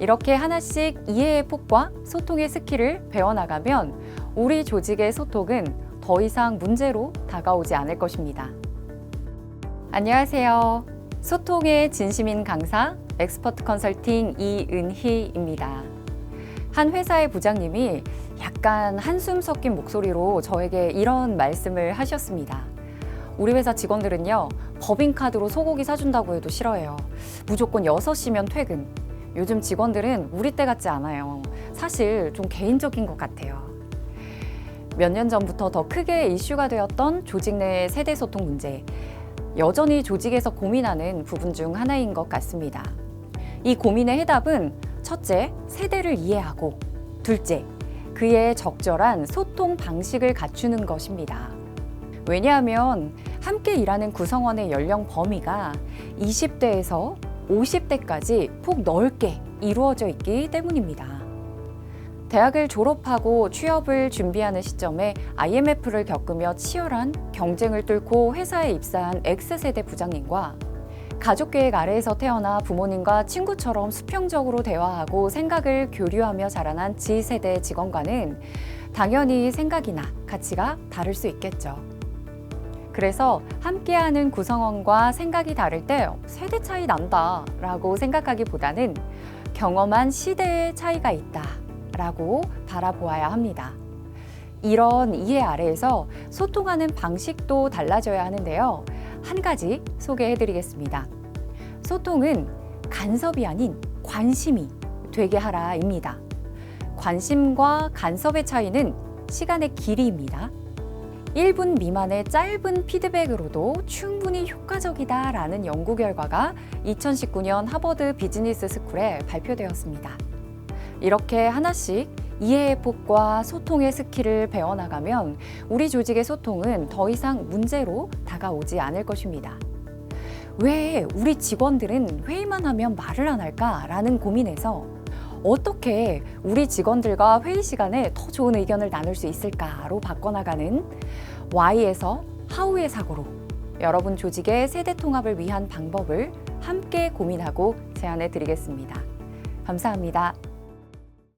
이렇게 하나씩 이해의 폭과 소통의 스킬을 배워나가면 우리 조직의 소통은 더 이상 문제로 다가오지 않을 것입니다. 안녕하세요. 소통의 진심인 강사, 엑스퍼트 컨설팅 이은희입니다. 한 회사의 부장님이 약간 한숨 섞인 목소리로 저에게 이런 말씀을 하셨습니다. 우리 회사 직원들은요, 법인카드로 소고기 사준다고 해도 싫어해요. 무조건 6시면 퇴근. 요즘 직원들은 우리 때 같지 않아요. 사실 좀 개인적인 것 같아요. 몇 년 전부터 더 크게 이슈가 되었던 조직 내 세대 소통 문제. 여전히 조직에서 고민하는 부분 중 하나인 것 같습니다. 이 고민의 해답은 첫째, 세대를 이해하고 둘째, 그의 적절한 소통 방식을 갖추는 것입니다. 왜냐하면 함께 일하는 구성원의 연령 범위가 20대에서 50대까지 폭 넓게 이루어져 있기 때문입니다. 대학을 졸업하고 취업을 준비하는 시점에 IMF를 겪으며 치열한 경쟁을 뚫고 회사에 입사한 X세대 부장님과 가족 계획 아래에서 태어나 부모님과 친구처럼 수평적으로 대화하고 생각을 교류하며 자라난 G세대 직원과는 당연히 생각이나 가치가 다를 수 있겠죠. 그래서 함께하는 구성원과 생각이 다를 때 세대 차이 난다 라고 생각하기보다는 경험한 시대의 차이가 있다 라고 바라보아야 합니다. 이런 이해 아래에서 소통하는 방식도 달라져야 하는데요. 한 가지 소개해 드리겠습니다. 소통은 간섭이 아닌 관심이 되게 하라입니다. 관심과 간섭의 차이는 시간의 길이입니다. 1분 미만의 짧은 피드백으로도 충분히 효과적이다라는 연구 결과가 2019년 하버드 비즈니스 스쿨에 발표되었습니다. 이렇게 하나씩 이해의 폭과 소통의 스킬을 배워나가면 우리 조직의 소통은 더 이상 문제로 다가오지 않을 것입니다. 왜 우리 직원들은 회의만 하면 말을 안 할까라는 고민에서 어떻게 우리 직원들과 회의 시간에 더 좋은 의견을 나눌 수 있을까로 바꿔나가는 Y에서 하우의 사고로 여러분 조직의 세대 통합을 위한 방법을 함께 고민하고 제안해 드리겠습니다. 감사합니다.